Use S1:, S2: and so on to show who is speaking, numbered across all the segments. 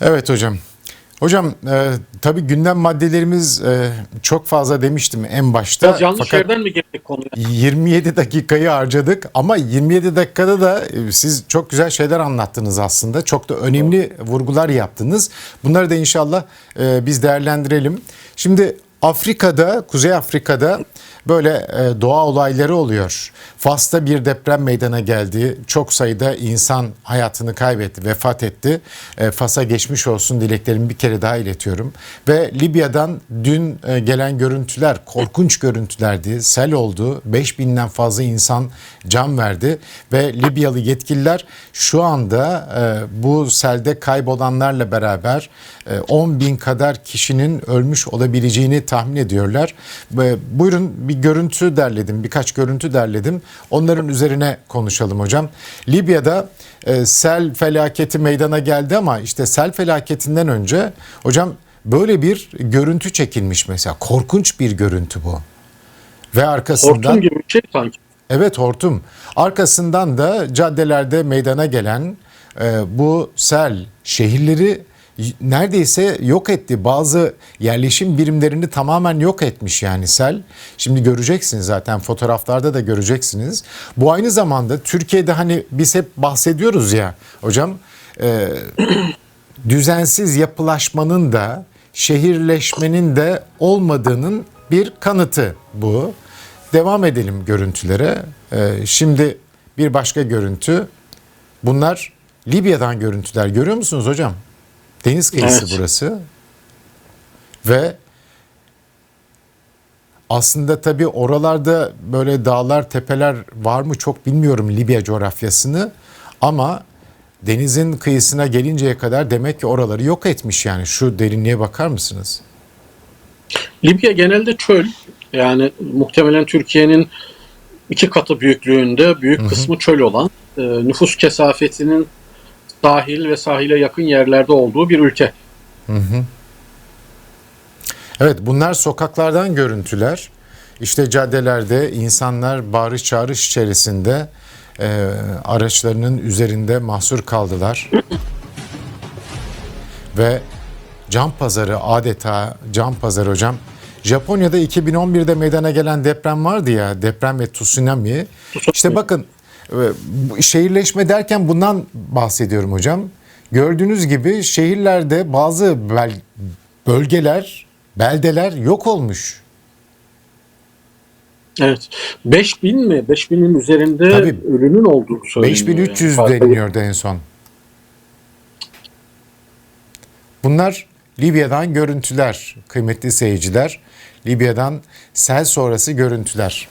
S1: Evet hocam. Hocam e, tabii gündem maddelerimiz e, çok fazla demiştim en başta.
S2: Biraz yanlış
S1: Fakat
S2: yerden mi girdik konuya?
S1: 27 dakikayı harcadık ama 27 dakikada da e, siz çok güzel şeyler anlattınız aslında. Çok da önemli vurgular yaptınız. Bunları da inşallah e, biz değerlendirelim. Şimdi Afrika'da, Kuzey Afrika'da böyle e, doğa olayları oluyor. Fas'ta bir deprem meydana geldi. Çok sayıda insan hayatını kaybetti, vefat etti. E, Fas'a geçmiş olsun dileklerimi bir kere daha iletiyorum. Ve Libya'dan dün e, gelen görüntüler korkunç görüntülerdi. Sel oldu. 5000'den fazla insan can verdi ve Libyalı yetkililer şu anda bu selde kaybolanlarla beraber e, 10 bin kadar kişinin ölmüş olabileceğini tahmin ediyorlar. Buyurun bir görüntü derledim, birkaç görüntü derledim. Onların üzerine konuşalım hocam. Libya'da e, sel felaketi meydana geldi ama işte sel felaketinden önce hocam böyle bir görüntü çekilmiş mesela. Korkunç bir görüntü bu. Ve arkasından
S2: Hortum gibi bir şey sanki.
S1: Evet hortum. Arkasından da caddelerde meydana gelen e, bu sel şehirleri neredeyse yok etti. Bazı yerleşim birimlerini tamamen yok etmiş yani sel. Şimdi göreceksiniz zaten fotoğraflarda da göreceksiniz. Bu aynı zamanda Türkiye'de hani biz hep bahsediyoruz ya hocam e, düzensiz yapılaşmanın da şehirleşmenin de olmadığının bir kanıtı bu. Devam edelim görüntülere. Ee, şimdi bir başka görüntü. Bunlar Libya'dan görüntüler. Görüyor musunuz hocam? Deniz kıyısı
S2: Evet.
S1: burası. Ve aslında tabii oralarda böyle dağlar, tepeler var mı çok bilmiyorum Libya coğrafyasını. Ama denizin kıyısına gelinceye kadar demek ki oraları yok etmiş yani. Şu derinliğe bakar mısınız?
S2: Libya genelde çöl. Yani muhtemelen Türkiye'nin iki katı büyüklüğünde büyük kısmı çöl olan e, nüfus kesafetinin sahil ve sahile yakın yerlerde olduğu bir ülke.
S1: Evet bunlar sokaklardan görüntüler. İşte caddelerde insanlar bağırış çağırış içerisinde e, araçlarının üzerinde mahsur kaldılar. Ve cam pazarı adeta cam pazar hocam. Japonya'da 2011'de meydana gelen deprem vardı ya deprem ve tsunami. İşte bakın şehirleşme derken bundan bahsediyorum hocam. Gördüğünüz gibi şehirlerde bazı bel- bölgeler, beldeler yok olmuş.
S2: Evet. 5000 mi? 5000'in üzerinde
S1: Tabii.
S2: ölünün olduğu söyleniyor.
S1: 5300
S2: yani.
S1: deniliyordu en son. Bunlar Libya'dan görüntüler kıymetli seyirciler. Libya'dan sel sonrası görüntüler.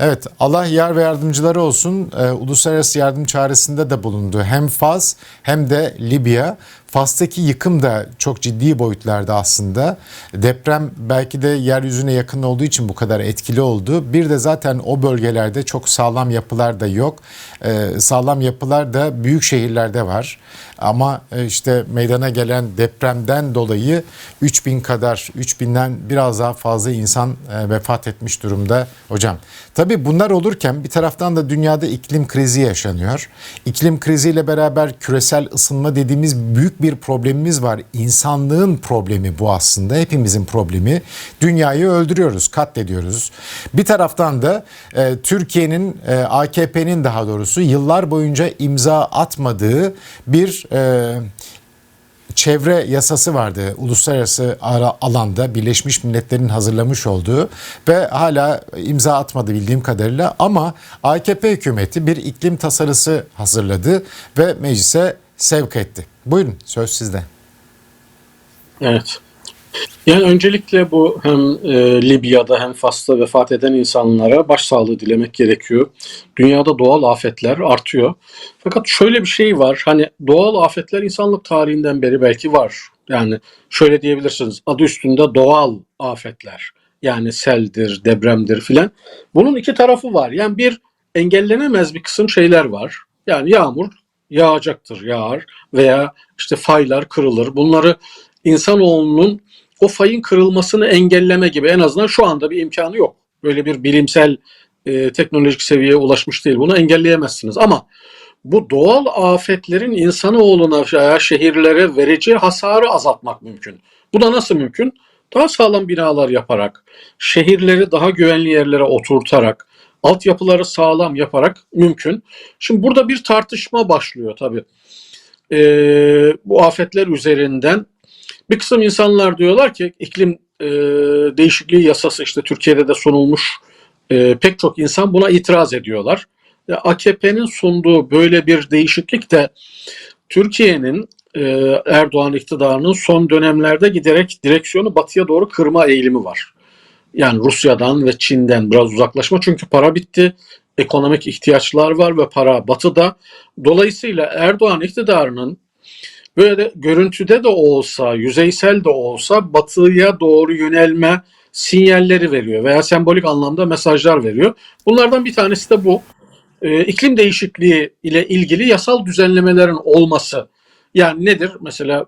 S1: Evet Allah yar ve yardımcıları olsun. Ee, uluslararası yardım çağrısında da bulundu. Hem Fas hem de Libya. Fas'taki yıkım da çok ciddi boyutlarda aslında. Deprem belki de yeryüzüne yakın olduğu için bu kadar etkili oldu. Bir de zaten o bölgelerde çok sağlam yapılar da yok. Ee, sağlam yapılar da büyük şehirlerde var. Ama e, işte meydana gelen depremden dolayı 3000 kadar, 3000'den biraz daha fazla insan e, vefat etmiş durumda hocam. Tabii bunlar olurken bir taraftan da dünyada iklim krizi yaşanıyor. İklim kriziyle beraber küresel ısınma dediğimiz büyük bir problemimiz var. İnsanlığın problemi bu aslında. Hepimizin problemi. Dünyayı öldürüyoruz, katlediyoruz. Bir taraftan da e, Türkiye'nin, e, AKP'nin daha doğrusu yıllar boyunca imza atmadığı bir e, çevre yasası vardı uluslararası ara- alanda Birleşmiş Milletler'in hazırlamış olduğu ve hala imza atmadı bildiğim kadarıyla ama AKP hükümeti bir iklim tasarısı hazırladı ve meclise sevk etti. Buyurun söz sizde.
S2: Evet. Yani öncelikle bu hem e, Libya'da hem Fas'ta vefat eden insanlara başsağlığı dilemek gerekiyor. Dünyada doğal afetler artıyor. Fakat şöyle bir şey var. Hani doğal afetler insanlık tarihinden beri belki var. Yani şöyle diyebilirsiniz. Adı üstünde doğal afetler. Yani seldir, depremdir filan. Bunun iki tarafı var. Yani bir engellenemez bir kısım şeyler var. Yani yağmur yağacaktır, yağar veya işte faylar kırılır. Bunları insanoğlunun o fayın kırılmasını engelleme gibi en azından şu anda bir imkanı yok. Böyle bir bilimsel e, teknolojik seviyeye ulaşmış değil. Bunu engelleyemezsiniz. Ama bu doğal afetlerin insanoğluna veya şehirlere vereceği hasarı azaltmak mümkün. Bu da nasıl mümkün? Daha sağlam binalar yaparak, şehirleri daha güvenli yerlere oturtarak, altyapıları sağlam yaparak mümkün. Şimdi burada bir tartışma başlıyor tabii. Ee, bu afetler üzerinden bir kısım insanlar diyorlar ki iklim e, değişikliği yasası işte Türkiye'de de sunulmuş e, pek çok insan buna itiraz ediyorlar. Ya AKP'nin sunduğu böyle bir değişiklik de Türkiye'nin e, Erdoğan iktidarının son dönemlerde giderek direksiyonu batıya doğru kırma eğilimi var. Yani Rusya'dan ve Çin'den biraz uzaklaşma çünkü para bitti. Ekonomik ihtiyaçlar var ve para batıda. Dolayısıyla Erdoğan iktidarının böyle de görüntüde de olsa, yüzeysel de olsa batıya doğru yönelme sinyalleri veriyor veya sembolik anlamda mesajlar veriyor. Bunlardan bir tanesi de bu. Ee, iklim değişikliği ile ilgili yasal düzenlemelerin olması. Yani nedir? Mesela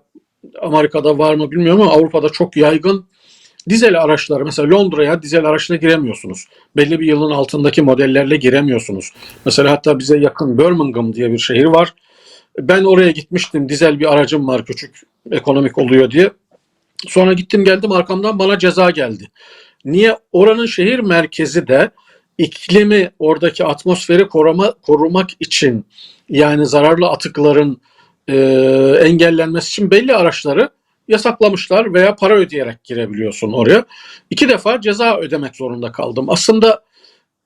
S2: Amerika'da var mı bilmiyorum ama Avrupa'da çok yaygın dizel araçları. Mesela Londra'ya dizel araçla giremiyorsunuz. Belli bir yılın altındaki modellerle giremiyorsunuz. Mesela hatta bize yakın Birmingham diye bir şehir var. Ben oraya gitmiştim. Dizel bir aracım var küçük ekonomik oluyor diye. Sonra gittim geldim arkamdan bana ceza geldi. Niye? Oranın şehir merkezi de iklimi, oradaki atmosferi koruma, korumak için yani zararlı atıkların e, engellenmesi için belli araçları yasaklamışlar veya para ödeyerek girebiliyorsun oraya. İki defa ceza ödemek zorunda kaldım. Aslında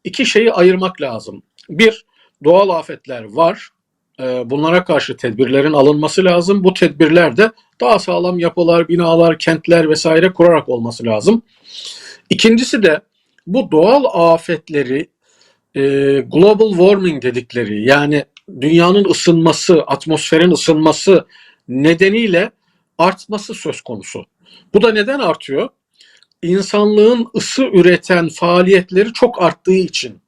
S2: iki şeyi ayırmak lazım. Bir, doğal afetler var. E, bunlara karşı tedbirlerin alınması lazım. Bu tedbirler de daha sağlam yapılar, binalar, kentler vesaire kurarak olması lazım. İkincisi de bu doğal afetleri e, global warming dedikleri yani dünyanın ısınması, atmosferin ısınması nedeniyle artması söz konusu. Bu da neden artıyor? İnsanlığın ısı üreten faaliyetleri çok arttığı için.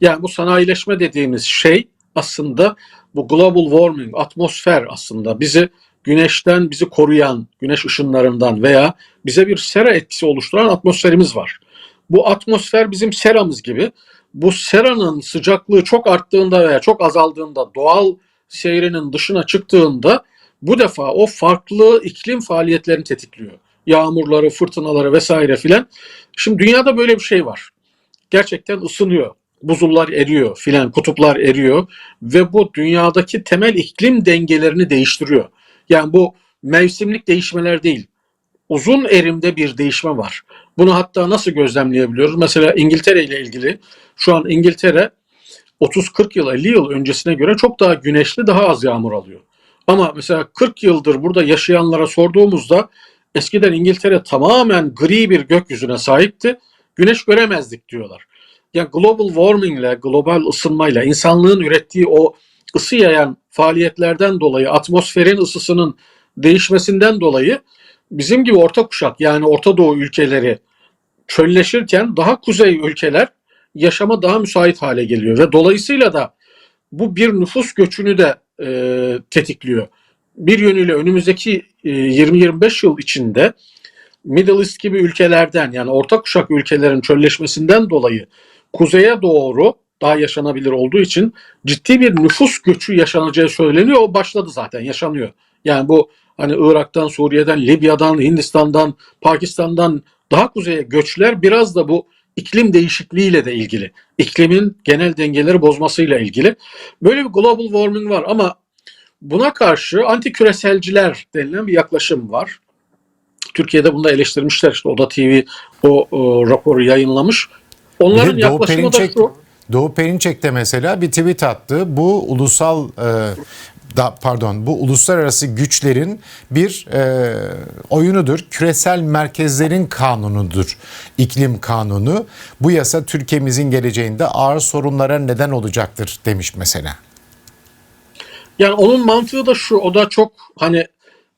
S2: Yani bu sanayileşme dediğimiz şey aslında bu global warming, atmosfer aslında bizi güneşten bizi koruyan, güneş ışınlarından veya bize bir sera etkisi oluşturan atmosferimiz var. Bu atmosfer bizim seramız gibi. Bu seranın sıcaklığı çok arttığında veya çok azaldığında doğal seyrinin dışına çıktığında bu defa o farklı iklim faaliyetlerini tetikliyor. Yağmurları, fırtınaları vesaire filan. Şimdi dünyada böyle bir şey var. Gerçekten ısınıyor. Buzullar eriyor filan, kutuplar eriyor ve bu dünyadaki temel iklim dengelerini değiştiriyor. Yani bu mevsimlik değişmeler değil. Uzun erimde bir değişme var. Bunu hatta nasıl gözlemleyebiliyoruz? Mesela İngiltere ile ilgili şu an İngiltere 30-40 yıl, 50 yıl öncesine göre çok daha güneşli, daha az yağmur alıyor. Ama mesela 40 yıldır burada yaşayanlara sorduğumuzda eskiden İngiltere tamamen gri bir gökyüzüne sahipti. Güneş göremezdik diyorlar. Yani global warming ile, global ısınmayla, insanlığın ürettiği o ısı yayan faaliyetlerden dolayı, atmosferin ısısının değişmesinden dolayı bizim gibi orta kuşak yani Orta Doğu ülkeleri çölleşirken daha kuzey ülkeler yaşama daha müsait hale geliyor ve dolayısıyla da bu bir nüfus göçünü de e, tetikliyor. Bir yönüyle önümüzdeki e, 20-25 yıl içinde Middle East gibi ülkelerden yani orta kuşak ülkelerin çölleşmesinden dolayı kuzeye doğru daha yaşanabilir olduğu için ciddi bir nüfus göçü yaşanacağı söyleniyor. O başladı zaten yaşanıyor. Yani bu hani Irak'tan, Suriye'den, Libya'dan, Hindistan'dan, Pakistan'dan daha kuzeye göçler biraz da bu iklim değişikliğiyle de ilgili. İklimin genel dengeleri bozmasıyla ilgili. Böyle bir global warming var ama buna karşı anti küreselciler denilen bir yaklaşım var. Türkiye'de bunu da eleştirmişler. İşte Oda TV o, o raporu yayınlamış. Onların yaklaşımı da şu.
S1: Doğu Perinçek de mesela bir tweet attı. Bu ulusal e, da, pardon bu uluslararası güçlerin bir e, oyunudur. Küresel merkezlerin kanunudur. İklim kanunu. Bu yasa Türkiye'mizin geleceğinde ağır sorunlara neden olacaktır demiş mesela.
S2: Yani onun mantığı da şu. O da çok hani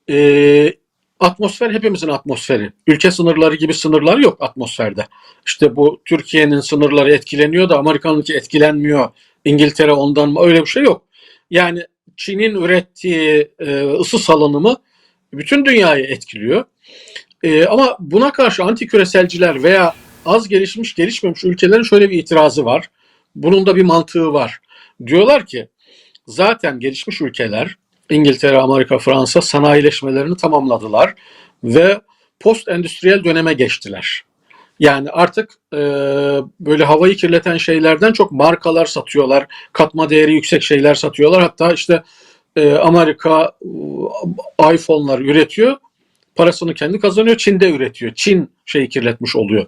S2: e, atmosfer hepimizin atmosferi. Ülke sınırları gibi sınırlar yok atmosferde. İşte bu Türkiye'nin sınırları etkileniyor da Amerika'nınki etkilenmiyor. İngiltere ondan mı öyle bir şey yok. Yani Çin'in ürettiği e, ısı salınımı bütün dünyayı etkiliyor. E, ama buna karşı anti küreselciler veya az gelişmiş gelişmemiş ülkelerin şöyle bir itirazı var. Bunun da bir mantığı var. Diyorlar ki zaten gelişmiş ülkeler İngiltere, Amerika, Fransa sanayileşmelerini tamamladılar ve post endüstriyel döneme geçtiler. Yani artık e, böyle havayı kirleten şeylerden çok markalar satıyorlar, katma değeri yüksek şeyler satıyorlar. Hatta işte e, Amerika e, iPhone'lar üretiyor, parasını kendi kazanıyor, Çin'de üretiyor. Çin şeyi kirletmiş oluyor.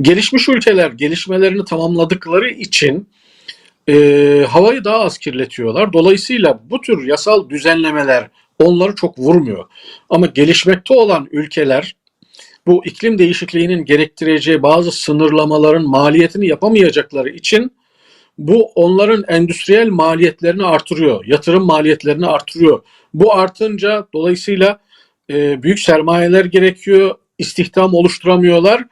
S2: Gelişmiş ülkeler gelişmelerini tamamladıkları için e, havayı daha az kirletiyorlar. Dolayısıyla bu tür yasal düzenlemeler onları çok vurmuyor. Ama gelişmekte olan ülkeler bu iklim değişikliğinin gerektireceği bazı sınırlamaların maliyetini yapamayacakları için bu onların endüstriyel maliyetlerini artırıyor, yatırım maliyetlerini artırıyor. Bu artınca dolayısıyla e, büyük sermayeler gerekiyor, istihdam oluşturamıyorlar.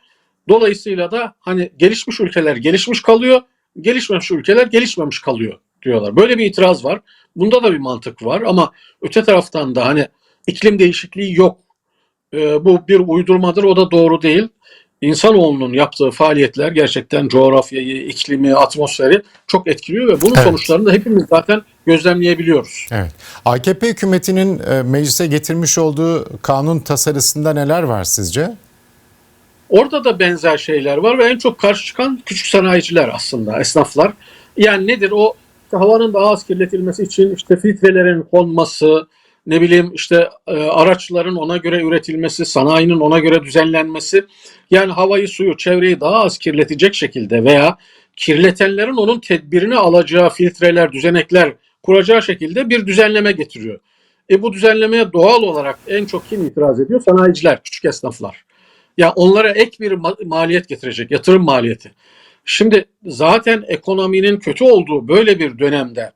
S2: Dolayısıyla da hani gelişmiş ülkeler gelişmiş kalıyor, gelişmemiş ülkeler gelişmemiş kalıyor diyorlar. Böyle bir itiraz var. Bunda da bir mantık var ama öte taraftan da hani iklim değişikliği yok. E, bu bir uydurmadır, o da doğru değil. İnsanoğlunun yaptığı faaliyetler gerçekten coğrafyayı, iklimi, atmosferi çok etkiliyor ve bunun
S1: Evet.
S2: sonuçlarını da hepimiz zaten gözlemleyebiliyoruz.
S1: Evet. AKP hükümetinin e, meclise getirmiş olduğu kanun tasarısında neler var sizce?
S2: Orada da benzer şeyler var ve en çok karşı çıkan küçük sanayiciler aslında, esnaflar. Yani nedir o işte havanın daha az kirletilmesi için işte filtrelerin konması, ne bileyim işte e, araçların ona göre üretilmesi, sanayinin ona göre düzenlenmesi. Yani havayı, suyu, çevreyi daha az kirletecek şekilde veya kirletenlerin onun tedbirini alacağı filtreler, düzenekler kuracağı şekilde bir düzenleme getiriyor. E bu düzenlemeye doğal olarak en çok kim itiraz ediyor? Sanayiciler, küçük esnaflar. Ya onlara ek bir ma- maliyet getirecek, yatırım maliyeti. Şimdi zaten ekonominin kötü olduğu böyle bir dönemde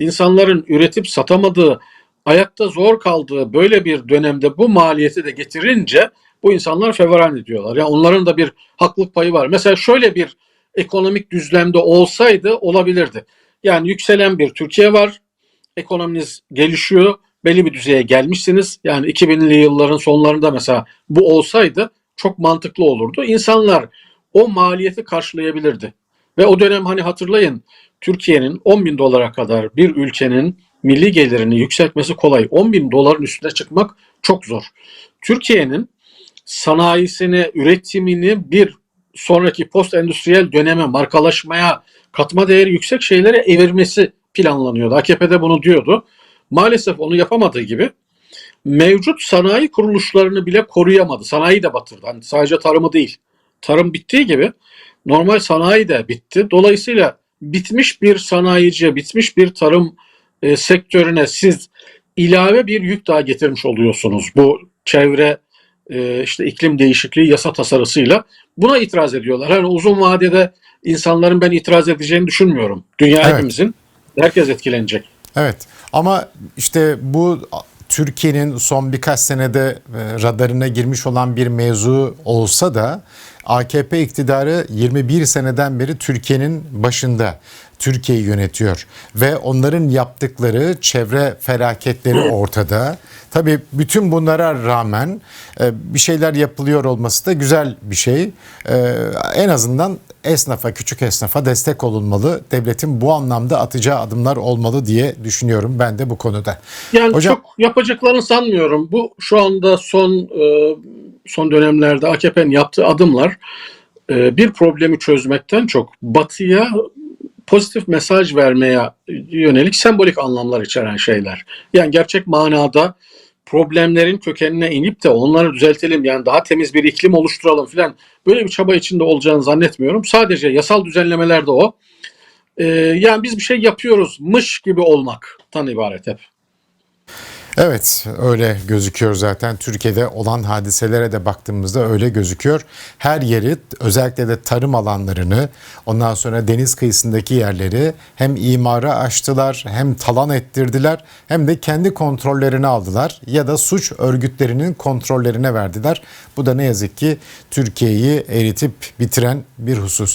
S2: insanların üretip satamadığı, ayakta zor kaldığı böyle bir dönemde bu maliyeti de getirince bu insanlar feveran ediyorlar. Yani onların da bir haklılık payı var. Mesela şöyle bir ekonomik düzlemde olsaydı olabilirdi. Yani yükselen bir Türkiye var. Ekonominiz gelişiyor. Belli bir düzeye gelmişsiniz. Yani 2000'li yılların sonlarında mesela bu olsaydı çok mantıklı olurdu. İnsanlar o maliyeti karşılayabilirdi. Ve o dönem hani hatırlayın Türkiye'nin 10 bin dolara kadar bir ülkenin milli gelirini yükseltmesi kolay. 10 bin doların üstüne çıkmak çok zor. Türkiye'nin sanayisini, üretimini bir sonraki post endüstriyel döneme, markalaşmaya, katma değeri yüksek şeylere evirmesi planlanıyordu. AKP'de bunu diyordu. Maalesef onu yapamadığı gibi mevcut sanayi kuruluşlarını bile koruyamadı. Sanayi de batırdı. Hani sadece tarımı değil. Tarım bittiği gibi normal sanayi de bitti. Dolayısıyla bitmiş bir sanayiciye, bitmiş bir tarım e, sektörüne siz ilave bir yük daha getirmiş oluyorsunuz. Bu çevre e, işte iklim değişikliği yasa tasarısıyla buna itiraz ediyorlar. Hani uzun vadede insanların ben itiraz edeceğini düşünmüyorum. Dünya
S1: Evet.
S2: hepimizin herkes etkilenecek.
S1: Evet ama işte bu Türkiye'nin son birkaç senede e, radarına girmiş olan bir mevzu olsa da AKP iktidarı 21 seneden beri Türkiye'nin başında. Türkiye'yi yönetiyor ve onların yaptıkları çevre felaketleri ortada. Tabii bütün bunlara rağmen e, bir şeyler yapılıyor olması da güzel bir şey. E, En azından esnafa, küçük esnafa destek olunmalı. Devletin bu anlamda atacağı adımlar olmalı diye düşünüyorum ben de bu konuda.
S2: Yani
S1: Hocam-
S2: çok yapacaklarını sanmıyorum. Bu şu anda son e, son dönemlerde AKP'nin yaptığı adımlar e, bir problemi çözmekten çok batıya pozitif mesaj vermeye yönelik sembolik anlamlar içeren şeyler. Yani gerçek manada problemlerin kökenine inip de onları düzeltelim yani daha temiz bir iklim oluşturalım filan böyle bir çaba içinde olacağını zannetmiyorum. Sadece yasal düzenlemeler de o. E, yani biz bir şey yapıyoruzmış gibi olmaktan ibaret hep.
S1: Evet öyle gözüküyor zaten Türkiye'de olan hadiselere de baktığımızda öyle gözüküyor. Her yeri özellikle de tarım alanlarını ondan sonra deniz kıyısındaki yerleri hem imara açtılar hem talan ettirdiler hem de kendi kontrollerine aldılar ya da suç örgütlerinin kontrollerine verdiler. Bu da ne yazık ki Türkiye'yi eritip bitiren bir husus.